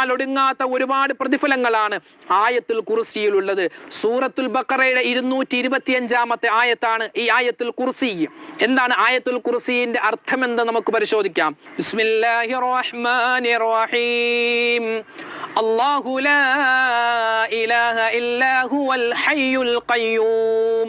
എണ്ണിയാൽ ഒടുങ്ങാത്ത ഒരുപാട് പ്രതിഫലങ്ങളാണ് ആയത്തിൽ കുർസിയിലുള്ളത്. സൂറത്തുൽ ബക്കറയുടെ ഇരുന്നൂറ്റി ഇരുപത്തി അഞ്ചാമത്തെ ആയത്താണ് ഈ ആയത്തിൽ കുർസി. എന്താണ് ആയത്തുൽ കുർസിന്റെ അർത്ഥം എന്ന് നമുക്ക് പരിശോധിക്കാം. അള്ളാഹു ലാ ഇലാഹ ഹയ്യുൽ ഖയ്യൂം.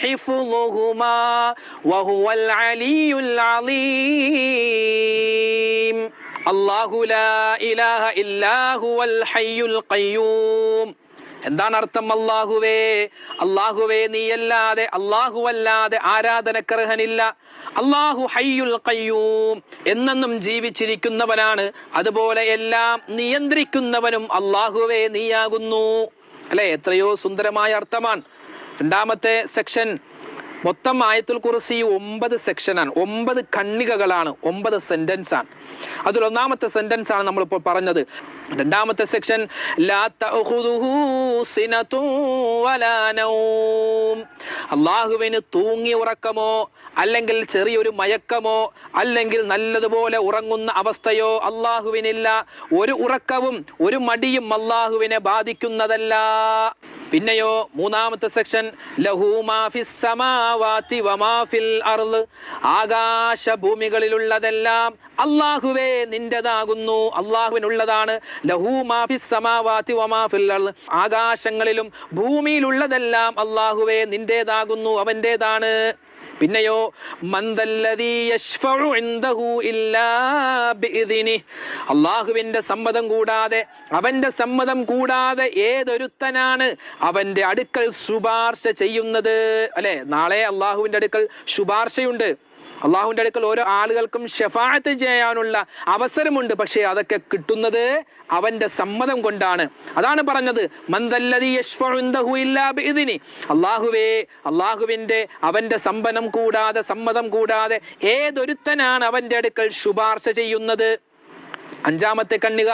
حفظهما وهو العلي العظيم الله لا إله إلا هو الحي القيوم എന്താണ് അർത്ഥം അള്ളാഹുവേ അള്ളാഹുവേ നീയല്ലാതെ അല്ലാഹുവല്ലാതെ ആരാധനക്കർഹനില്ല അള്ളാഹു ഹയ്യുൽ ഖയ്യൂം എന്നെന്നും ജീവിച്ചിരിക്കുന്നവനാണ് അതുപോലെ എല്ലാം നിയന്ത്രിക്കുന്നവനും അള്ളാഹുവേ നീയാകുന്നു അല്ലെ എത്രയോ സുന്ദരമായ അർത്ഥമാണ് രണ്ടാമത്തെ സെക്ഷൻ മൊത്തം ആയത്തുൽ കുറിസി ഒമ്പത് സെക്ഷനാണ് ഒമ്പത് കണ്ണികകളാണ്. ഒമ്പത് സെന്റൻസ് ആണ്. അതിൽ ഒന്നാമത്തെ സെന്റൻസ് ആണ് നമ്മളിപ്പോൾ പറഞ്ഞത്. രണ്ടാമത്തെ സെക്ഷൻ അള്ളാഹുവിന് തൂങ്ങി ഉറക്കമോ അല്ലെങ്കിൽ ചെറിയൊരു മയക്കമോ അല്ലെങ്കിൽ നല്ലതുപോലെ ഉറങ്ങുന്ന അവസ്ഥയോ അള്ളാഹുവിനില്ല. ഒരു ഉറക്കവും ഒരു മടിയും അള്ളാഹുവിനെ ബാധിക്കുന്നതല്ല. പിന്നെയോ മൂന്നാമത്തെ സെക്ഷൻ ലഹൂമാഫിൽ ആകാശ ഭൂമികളിലുള്ളതെല്ലാം അള്ളാഹുവേ നിന്റേതാകുന്നു അള്ളാഹുവിനുള്ളതാണ് ആകാശങ്ങളിലും ഭൂമിയിലുള്ളതെല്ലാം അള്ളാഹുവേ നിന്റേതാകുന്നു അവന്റേതാണ് പിന്നെയോ അള്ളാഹുവിന്റെ സമ്മതം കൂടാതെ അവന്റെ സമ്മതം കൂടാതെ ഏതൊരുത്തനാണ് അവന്റെ അടുക്കൽ ശുപാർശ ചെയ്യുന്നത്? അല്ലെ? നാളെ അള്ളാഹുവിന്റെ അടുക്കൽ ശുപാർശയുണ്ട്. അള്ളാഹുവിന്റെ അടുക്കൽ ഓരോ ആളുകൾക്കും ഷെഫാത്ത് ചെയ്യാനുള്ള അവസരമുണ്ട്. പക്ഷേ അതൊക്കെ കിട്ടുന്നത് അവന്റെ സമ്മതം കൊണ്ടാണ്. അതാണ് പറഞ്ഞത് അള്ളാഹുവേ അള്ളാഹുവിന്റെ അവന്റെ സമ്പന്നം കൂടാതെ സമ്മതം കൂടാതെ ഏതൊരുത്തനാണ് അവന്റെ അടുക്കൽ ശുപാർശ ചെയ്യുന്നത്? അഞ്ചാമത്തെ കണ്ണിക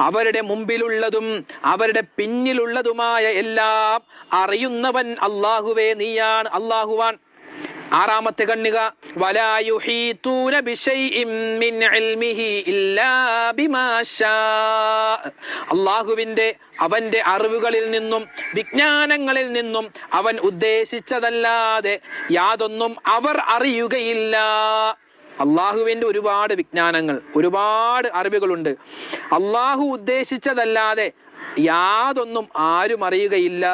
അവരുടെ മുമ്പിലുള്ളതും അവരുടെ പിന്നിലുള്ളതുമായ എല്ലാം അറിയുന്നവൻ അള്ളാഹുവേ നീയാണ് അള്ളാഹുവാൻ ആറാമത്തെ കണ്ണിക അള്ളാഹുവിന്റെ അവന്റെ അറിവുകളിൽ നിന്നും വിജ്ഞാനങ്ങളിൽ നിന്നും അവൻ ഉദ്ദേശിച്ചതല്ലാതെ യാതൊന്നും അവർ അറിയുകയില്ല. അള്ളാഹുവിന്റെ ഒരുപാട് വിജ്ഞാനങ്ങൾ ഒരുപാട് അറിവുകളുണ്ട്. അള്ളാഹു ഉദ്ദേശിച്ചതല്ലാതെ യാതൊന്നും ആരും അറിയുകയില്ല.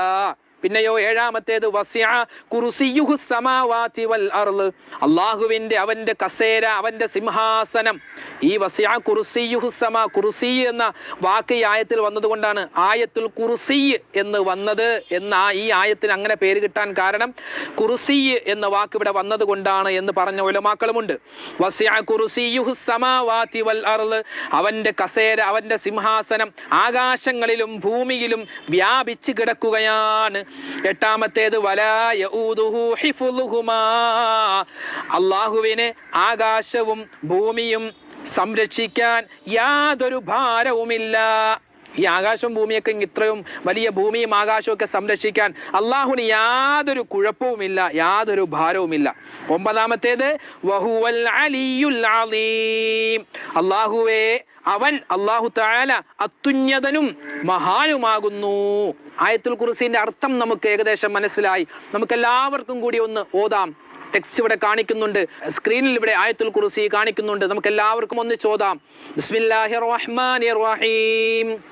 പിന്നെയോ ഏഴാമത്തേത് വസ്യ അവന്റെ സമാവാതി വൽ അർൾ. അവന്റെ കസേര അവന്റെ സിംഹാസനം. ഈ എന്ന വാക്ക് ഈ ആയത്തിൽ വന്നതുകൊണ്ടാണ് ആയത്തുൽ കുറുസി എന്ന് വന്നത്. എന്ന ഈ ആയത്തിന് അങ്ങനെ പേര് കിട്ടാൻ കാരണം കുറുസി എന്ന വാക്ക് ഇവിടെ വന്നത് കൊണ്ടാണ് എന്ന് പറഞ്ഞ വസ്യ കുർസിയുഹു സമാവാതി വൽ അർൾ. അവന്റെ കസേര അവന്റെ സിംഹാസനം ആകാശങ്ങളിലും ഭൂമിയിലും വ്യാപിച്ചു കിടക്കുകയാണ്. എട്ടാമത്തേത് അള്ളാഹുവിന് ആകാശവും ഭൂമിയും സംരക്ഷിക്കാൻ യാതൊരു ഭാരവുമില്ല. ഈ ആകാശവും ഭൂമിയൊക്കെ ഇത്രയും വലിയ ഭൂമിയും ആകാശവും ഒക്കെ സംരക്ഷിക്കാൻ അള്ളാഹുന് യാതൊരു കുഴപ്പവുമില്ല യാതൊരു ഭാരവുമില്ല. ഒമ്പതാമത്തേത് വഹുവൽ അലിയുൽ അലീം. അള്ളാഹുവേ അവൻ അള്ളാഹു താല അത്യുന്നതനും മഹാനുമാകുന്നു. ആയത്തുൽ കുറിസിന്റെ അർത്ഥം നമുക്ക് ഏകദേശം മനസ്സിലായി. നമുക്ക് എല്ലാവർക്കും കൂടി ഒന്ന് ഓതാം. ടെക്സ്റ്റ് ഇവിടെ കാണിക്കുന്നുണ്ട്. സ്ക്രീനിൽ ഇവിടെ ആയത്തുൽ കുറിസി കാണിക്കുന്നുണ്ട്. നമുക്ക് എല്ലാവർക്കും ഒന്ന് ചോദാം. ബിസ്മില്ലാഹിർ റഹ്മാനിർ റഹീം.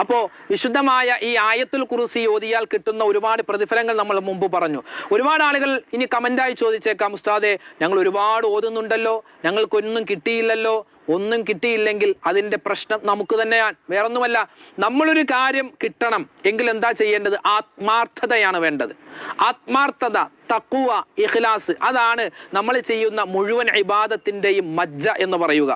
അപ്പോ വിശുദ്ധമായ ഈ ആയത്തുൽ കുറിസി ഓതിയാൽ കിട്ടുന്ന ഒരുപാട് പ്രതിഫലങ്ങൾ നമ്മൾ മുമ്പ് പറഞ്ഞു. ഒരുപാട് ആളുകൾ ഇനി കമന്റായി ചോദിച്ചേക്കാം ഉസ്താദെ ഞങ്ങൾ ഒരുപാട് ഓതുന്നുണ്ടല്ലോ ഞങ്ങൾക്കൊന്നും കിട്ടിയില്ലല്ലോ ഒന്നും കിട്ടിയില്ലെങ്കിൽ അതിന്റെ പ്രശ്നം നമുക്ക് തന്നെയാണ്. വേറൊന്നുമല്ല നമ്മളൊരു കാര്യം കിട്ടണം എങ്കിൽ എന്താ ചെയ്യേണ്ടത്? ആത്മാർത്ഥതയാണ് വേണ്ടത്. ആത്മാർത്ഥത തക്കുവ ഇഖ്ലാസ് അതാണ് നമ്മൾ ചെയ്യുന്ന മുഴുവൻ ഇബാദത്തിന്റെയും മജ്ജ എന്ന് പറയുക.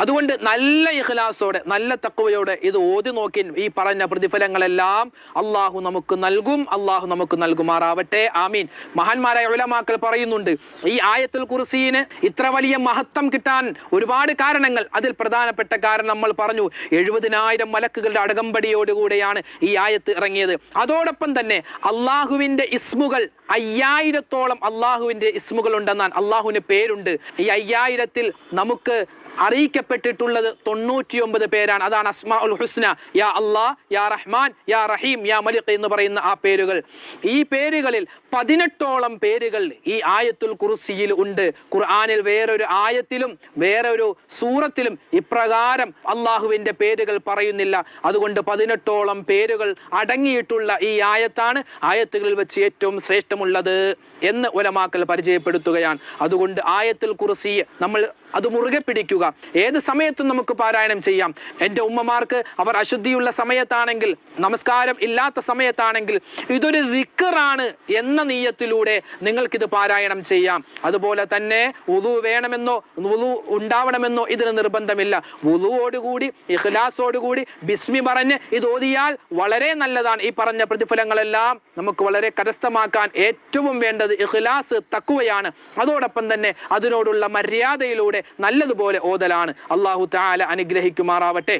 അതുകൊണ്ട് നല്ല ഇഖ്ലാസോടെ നല്ല തക്കുവയോടെ ഇത് ഓതി നോക്കി ഈ പറഞ്ഞ പ്രതിഫലങ്ങളെല്ലാം അള്ളാഹു നമുക്ക് നൽകും അള്ളാഹു നമുക്ക് നൽകുമാറാവട്ടെ. ആമീൻ. മഹാന്മാരായ ഉലമാക്കൾ പറയുന്നുണ്ട് ഈ ആയത്തിൽ കുറിസീന് ഇത്ര വലിയ മഹത്വം കിട്ടാൻ ഒരുപാട് കാരണങ്ങൾ. അതിൽ പ്രധാനപ്പെട്ട കാരണം നമ്മൾ പറഞ്ഞു എഴുപതിനായിരം മലക്കുകളുടെ അടകമ്പടിയോടുകൂടെയാണ് ഈ ആയത്ത് ഇറങ്ങിയത്. അതോടൊപ്പം തന്നെ അള്ളാഹുവിന്റെ ഇസ്മുകൾ അയ്യായിരത്തോളം അള്ളാഹുവിന്റെ ഇസ്മുകൾ ഉണ്ടെന്നാണ് അള്ളാഹുവിന് പേരുണ്ട്. ഈ അയ്യായിരത്തിൽ നമുക്ക് അറിയിക്കപ്പെട്ടിട്ടുള്ളത് തൊണ്ണൂറ്റിയൊമ്പത് പേരാണ്. അതാണ് അസ്മാ ഉൽ ഹുസ്ന. യാ അള്ളാ യാ റഹ്മാൻ യാ റഹീം യാ മലിക് എന്ന് പറയുന്ന ആ പേരുകൾ. ഈ പേരുകളിൽ പതിനെട്ടോളം പേരുകൾ ഈ ആയത്തുൽ കുർസിയിൽ ഉണ്ട്. ഖുർആാനിൽ വേറൊരു ആയത്തിലും വേറൊരു സൂറത്തിലും ഇപ്രകാരം അള്ളാഹുവിന്റെ പേരുകൾ പറയുന്നില്ല. അതുകൊണ്ട് പതിനെട്ടോളം പേരുകൾ അടങ്ങിയിട്ടുള്ള ഈ ആയത്താണ് ആയത്തുകളിൽ വെച്ച് ഏറ്റവും ശ്രേഷ്ഠമുള്ളത് എന്ന് ഒലമാക്കൽ പരിചയപ്പെടുത്തുകയാണ്. അതുകൊണ്ട് ആയത്തുൽ കുർസി നമ്മൾ അത് മുറുകെ പിടിക്കുക. ഏത് സമയത്തും നമുക്ക് പാരായണം ചെയ്യാം. എന്റെ ഉമ്മമാർക്ക് അവർ അശുദ്ധിയുള്ള സമയത്താണെങ്കിൽ നമസ്കാരം ഇല്ലാത്ത സമയത്താണെങ്കിൽ ഇതൊരു റിക്കറാണ് എന്ന നീയത്തിലൂടെ നിങ്ങൾക്കിത് പാരായണം ചെയ്യാം. അതുപോലെ തന്നെ ഉതു വേണമെന്നോ ഉതു ഉണ്ടാവണമെന്നോ ഇതിന് നിർബന്ധമില്ല. ഉതുവോടുകൂടി ഇഖ്ലാസോടുകൂടി ബിസ്മി പറഞ്ഞ് ഇത് ഓതിയാൽ വളരെ നല്ലതാണ്. ഈ പറഞ്ഞ പ്രതിഫലങ്ങളെല്ലാം നമുക്ക് വളരെ കരസ്ഥമാക്കാൻ ഏറ്റവും വേണ്ടത് ഇഖ്ലാസ് തക്കുവയാണ് അതോടൊപ്പം തന്നെ അതിനോടുള്ള മര്യാദയിലൂടെ നല്ലതുപോലെ ഓതലാണ്. അള്ളാഹു താല അനുഗ്രഹിക്കുമാറാവട്ടെ.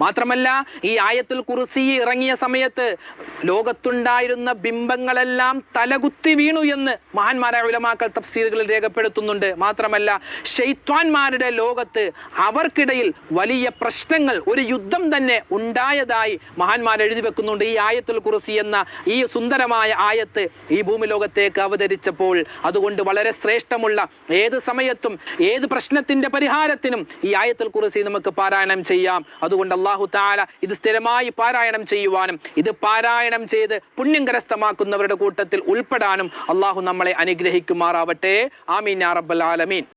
മാത്രമല്ല ഈ ആയത്തുൽ കുറിസി ഇറങ്ങിയ സമയത്ത് ലോകത്തുണ്ടായിരുന്ന ബിംബങ്ങളെല്ലാം തലകുത്തി വീണു എന്ന് മഹാന്മാരായ ഉലമാക്കൾ തഫ്സീറുകളിൽ രേഖപ്പെടുത്തുന്നുണ്ട്. മാത്രമല്ല ഷെയ്ത്വാൻമാരുടെ ലോകത്ത് അവർക്കിടയിൽ വലിയ പ്രശ്നങ്ങൾ ഒരു യുദ്ധം തന്നെ ഉണ്ടായതായി മഹാന്മാർ എഴുതി വെക്കുന്നുണ്ട്. ഈ ആയത്തുൽ കുറിസി എന്ന ഈ സുന്ദരമായ ആയത്ത് ഈ ഭൂമി ലോകത്തേക്ക് അവതരിച്ചപ്പോൾ അതുകൊണ്ട് വളരെ ശ്രേഷ്ഠമുള്ള ഏത് സമയത്തും ഏത് പ്രശ്നത്തിന്റെ പരിഹാരത്തിനും ഈ ആയത്തിൽ കുറിസി നമുക്ക് പാരായണം ചെയ്യാം. അതുകൊണ്ട് അള്ളാഹു താല ഇത് സ്ഥിരമായി പാരായണം ചെയ്യുവാനും ഇത് പാരായണം ചെയ്ത് പുണ്യം കരസ്ഥമാക്കുന്നവരുടെ കൂട്ടത്തിൽ ഉൾപ്പെടാനും അള്ളാഹു നമ്മളെ അനുഗ്രഹിക്കുമാറാവട്ടെ. ആമീൻ റബ്ബൽ ആലമീൻ.